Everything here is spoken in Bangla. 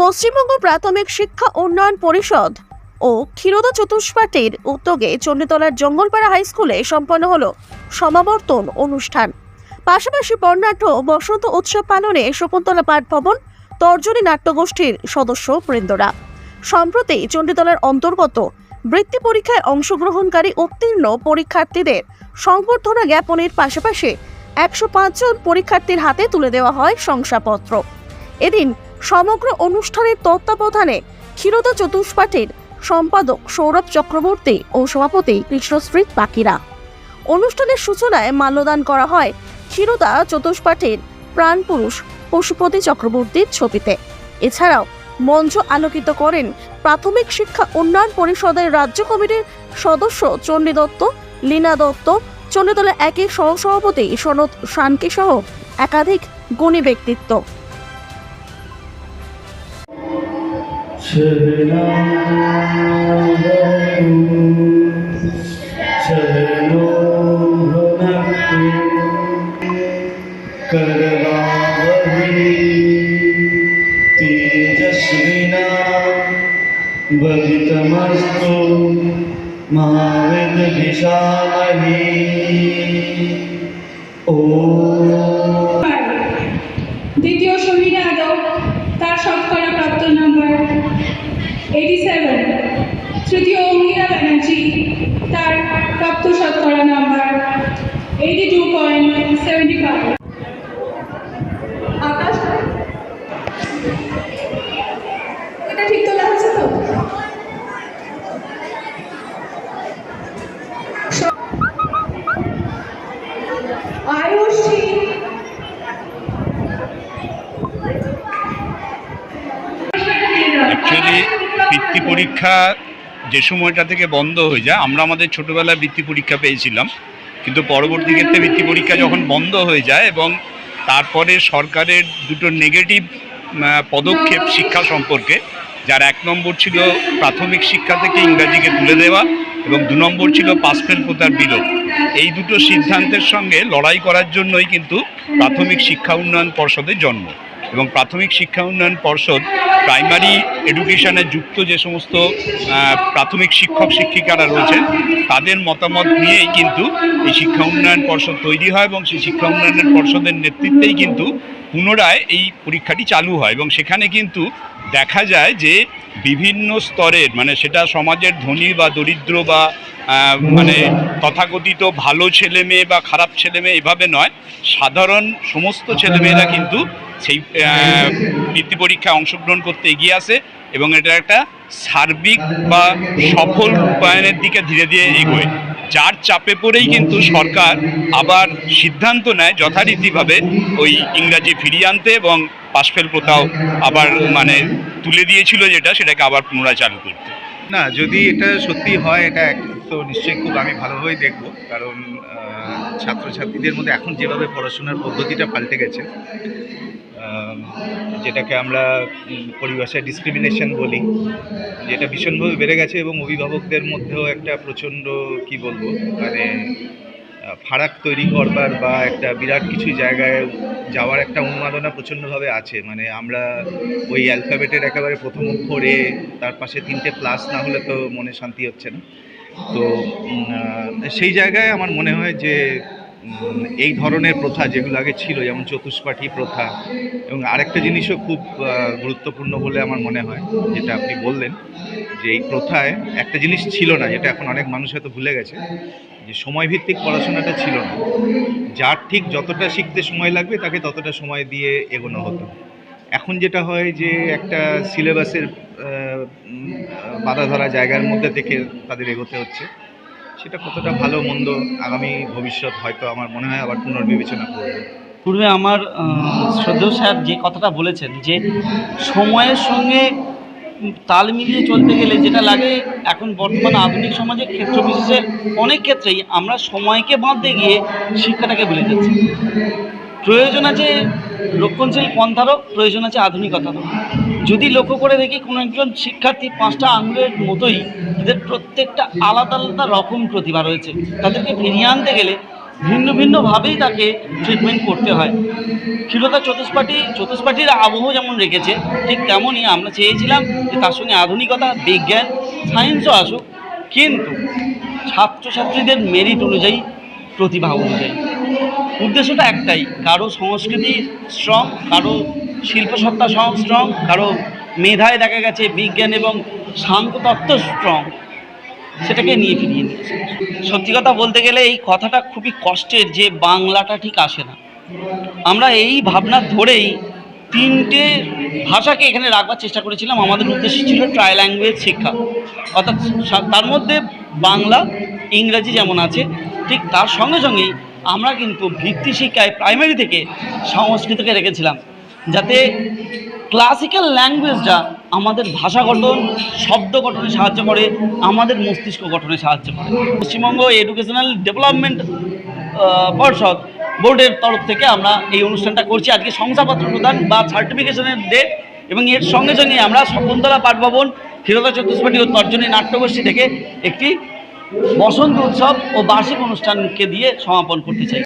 পশ্চিমবঙ্গ প্রাথমিক শিক্ষা উন্নয়ন পরিষদ ও ক্ষীরোদা চতুষ্পাটির উদ্যোগে চণ্ডীতলার জঙ্গলপাড়া হাই স্কুলে সম্পন্ন হল সমাবর্তন অনুষ্ঠান। পাশাপাশি বর্ণাঢ্য বসন্ত উৎসব পালনে শকুন্তলা পাঠ ভবন, তর্জনী নাট্যগোষ্ঠীর সদস্য বৃন্দরা। সম্প্রতি চণ্ডীতলার অন্তর্গত বৃত্তি পরীক্ষায় অংশগ্রহণকারী উত্তীর্ণ পরীক্ষার্থীদের সংবর্ধনা জ্ঞাপনের পাশাপাশি একশো জন পরীক্ষার্থীর হাতে তুলে দেওয়া হয় শংসাপত্র। এদিন সমগ্র অনুষ্ঠানের তত্ত্বাবধানে ক্ষীরোদা চতুষ্পাঠীর সম্পাদক সৌরভ চক্রবর্তী ও সভাপতি কৃষ্ণশ্রী পাকিরা অনুষ্ঠানের সূচনায় মাল্যদান করা হয় ক্ষীরোদা চতুষ্পাঠীর প্রাণপুরুষ পশুপতি চক্রবর্তীর ছবিতে। এছাড়াও মঞ্চ আলোকিত করেন প্রাথমিক শিক্ষা উন্নয়ন পরিষদের রাজ্য কমিটির সদস্য চণ্ডী দত্ত, লীনা দত্ত চণ্ডীতলা একের সহসভাপতি সনদ শানকি সহ একাধিক গুণী ব্যক্তিত্ব। तेजस्विना वलितमस्तु महाविद्विषामहि ॐ দ্বিতীয় সমীর যাদব তার শতকরা প্রাপ্ত নাম্বার এইটি সেভেন তৃতীয় অঙ্গিরা ব্যানার্জি তার প্রাপ্ত শতকরা number eighty two point seventy five আকাশ এটা ঠিক তোলা হয়েছে তো? আয়ুষী। পরীক্ষা যে সময়টা থেকে বন্ধ হয়ে যায়, আমরা আমাদের ছোটোবেলায় বৃত্তি পরীক্ষা পেয়েছিলাম। কিন্তু পরবর্তী ক্ষেত্রে বৃত্তি পরীক্ষা যখন বন্ধ হয়ে যায় এবং তারপরে সরকারের দুটো নেগেটিভ পদক্ষেপ শিক্ষা সম্পর্কে, যার এক নম্বর ছিল প্রাথমিক শিক্ষা থেকে ইংরাজিকে তুলে দেওয়া এবং দু নম্বর ছিল পাস ফেল প্রথার বিলোপ। এই দুটো সিদ্ধান্তের সঙ্গে লড়াই করার জন্যই কিন্তু প্রাথমিক শিক্ষা উন্নয়ন পর্ষদের জন্ম। এবং প্রাথমিক শিক্ষা উন্নয়ন পর্ষদ প্রাইমারি এডুকেশানে যুক্ত যে সমস্ত প্রাথমিক শিক্ষক শিক্ষিকারা রয়েছেন, তাদের মতামত নিয়েই কিন্তু এই শিক্ষা উন্নয়ন পর্ষদ তৈরি হয় এবং সেই শিক্ষা উন্নয়নের পর্ষদের নেতৃত্বেই কিন্তু পুনরায় এই পরীক্ষাটি চালু হয় এবং সেখানে কিন্তু দেখা যায় যে বিভিন্ন স্তরের মানে সেটা সমাজের ধনী বা দরিদ্র বা মানে তথাকথিত ভালো ছেলে মেয়ে বা খারাপ ছেলে মেয়ে এভাবে নয়, সাধারণ সমস্ত ছেলেমেয়েরা কিন্তু সেই বৃত্তি পরীক্ষায় অংশগ্রহণ করতে এগিয়ে আসে। এবং এটা একটা সার্বিক বা সফল রূপায়ণের দিকে ধীরে ধীরে এগোয়। যার চাপে পড়েই কিন্তু সরকার আবার সিদ্ধান্ত নেয় যথারীতিভাবে ওই ইংরাজি ফিরিয়ে আনতে এবং পাশফেল প্রথাও আবার মানে তুলে দিয়েছিল যেটা, সেটাকে আবার পুনরায় চালু করতে। না, যদি এটা সত্যি হয়, এটা তো নিশ্চয়ই খুব আমি ভালোভাবেই দেখব। কারণ ছাত্রছাত্রীদের মধ্যে এখন যেভাবে পড়াশোনার পদ্ধতিটা পাল্টে গেছে যেটাকে আমরা পরিভাষায় ডিসক্রিমিনেশন বলি, যেটা ভীষণভাবে বেড়ে গেছে এবং অভিভাবকদের মধ্যেও একটা প্রচণ্ড, কি বলব মানে ফারাক তৈরি করবার বা একটা বিরাট কিছু জায়গায় যাওয়ার একটা উন্মাদনা প্রচণ্ডভাবে আছে। মানে আমরা ওই অ্যালফাবেটের একেবারে প্রথম অক্ষরে তার পাশে তিনটে প্লাস না হলে তো মনে শান্তি হচ্ছে না। তো সেই জায়গায় আমার মনে হয় যে এই ধরনের প্রথা যেগুলো আগে ছিল, যেমন চতুষ্পাঠী প্রথা, এবং আরেকটা জিনিসও খুব গুরুত্বপূর্ণ বলে আমার মনে হয়, যেটা আপনি বললেন, যে এই প্রথায় একটা জিনিস ছিল না, যেটা এখন অনেক মানুষ হয়তো ভুলে গেছে, যে সময়ভিত্তিক পড়াশোনাটা ছিল না। যার ঠিক যতটা শিখতে সময় লাগবে, তাকে ততটা সময় দিয়ে এগোনো হতো। এখন যেটা হয় যে একটা সিলেবাসের বাধা ধরা জায়গার মধ্যে থেকে তাদের এগোতে হচ্ছে। সেটা কতটা ভালো, মন্দ আগামী ভবিষ্যৎ হয়তো আমার মনে হয় আবার পুনর্বিবেচনা করবে। পূর্বে আমার শ্রদ্ধেয় স্যার যে কথাটা বলেছেন যে সময়ের সঙ্গে তাল মিলিয়ে চলতে গেলে যেটা লাগে, এখন বর্তমান আধুনিক সমাজে ক্ষেত্র বিশেষের অনেক ক্ষেত্রেই আমরা সময়কে বাঁধতে গিয়ে শিক্ষাটাকে ভুলে যাচ্ছি। প্রয়োজন আছে রক্ষণশীল পন্থারও, প্রয়োজন আছে আধুনিকতারও। যদি লক্ষ্য করে দেখি কোনো একজন শিক্ষার্থী পাঁচটা আঙুলের মতোই তাদের প্রত্যেকটা আলাদা আলাদা রকম প্রতিভা রয়েছে। তাদেরকে ফিরিয়ে আনতে গেলে ভিন্ন ভিন্নভাবেই তাকে ট্রিটমেন্ট করতে হয়। ক্ষীরতা চতুষ্পাঠী, চতুষ্পাঠীর আবহ যেমন রেখেছে, ঠিক তেমনই আমরা চেয়েছিলাম যে তার সঙ্গে আধুনিকতা, বিজ্ঞান সায়েন্সও আসুক, কিন্তু ছাত্রছাত্রীদের মেরিট অনুযায়ী, প্রতিভা অনুযায়ী। উদ্দেশ্যটা একটাই, কারও সংস্কৃতি স্ট্রং কারও শিল্পসত্তা স্ট্রং কারও মেধায় দেখা গেছে বিজ্ঞান এবং শান্ততত্ত্ব স্ট্রং সেটাকে নিয়ে ফিরিয়ে নিয়েছে। সত্যি কথা বলতে গেলে এই কথাটা খুবই কষ্টের যে বাংলাটা ঠিক আসে না। আমরা এই ভাবনা ধরেই তিনটে ভাষাকে এখানে রাখবার চেষ্টা করেছিলাম। আমাদের উদ্দেশ্য ছিল ট্রাই ল্যাঙ্গুয়েজ শিক্ষা। অর্থাৎ তার মধ্যে বাংলা, ইংরাজি যেমন আছে, ঠিক তার সঙ্গে সঙ্গেই আমরা কিন্তু ভিত্তি শিক্ষায় প্রাইমারি থেকে সংস্কৃতকে রেখেছিলাম। যাতে ক্লাসিক্যাল ল্যাঙ্গুয়েজটা আমাদের ভাষা গঠন, শব্দ গঠনে সাহায্য করে, আমাদের মস্তিষ্ক গঠনে সাহায্য করে। পশ্চিমবঙ্গ এডুকেশনাল ডেভেলপমেন্ট পর্ষদ বোর্ডের তরফ থেকে আমরা এই অনুষ্ঠানটা করছি। আজকে শংসাপত্র প্রদান বা সার্টিফিকেশনের ডেট এবং এর সঙ্গে সঙ্গে আমরা শকুন্তলা পাঠ ভবন ক্ষীরতা চতুষ্পাঠী ও তর্জনী নাট্যগোষ্ঠী থেকে একটি বসন্ত উৎসব ও বার্ষিক অনুষ্ঠানকে দিয়ে সমাপন করতে চাই।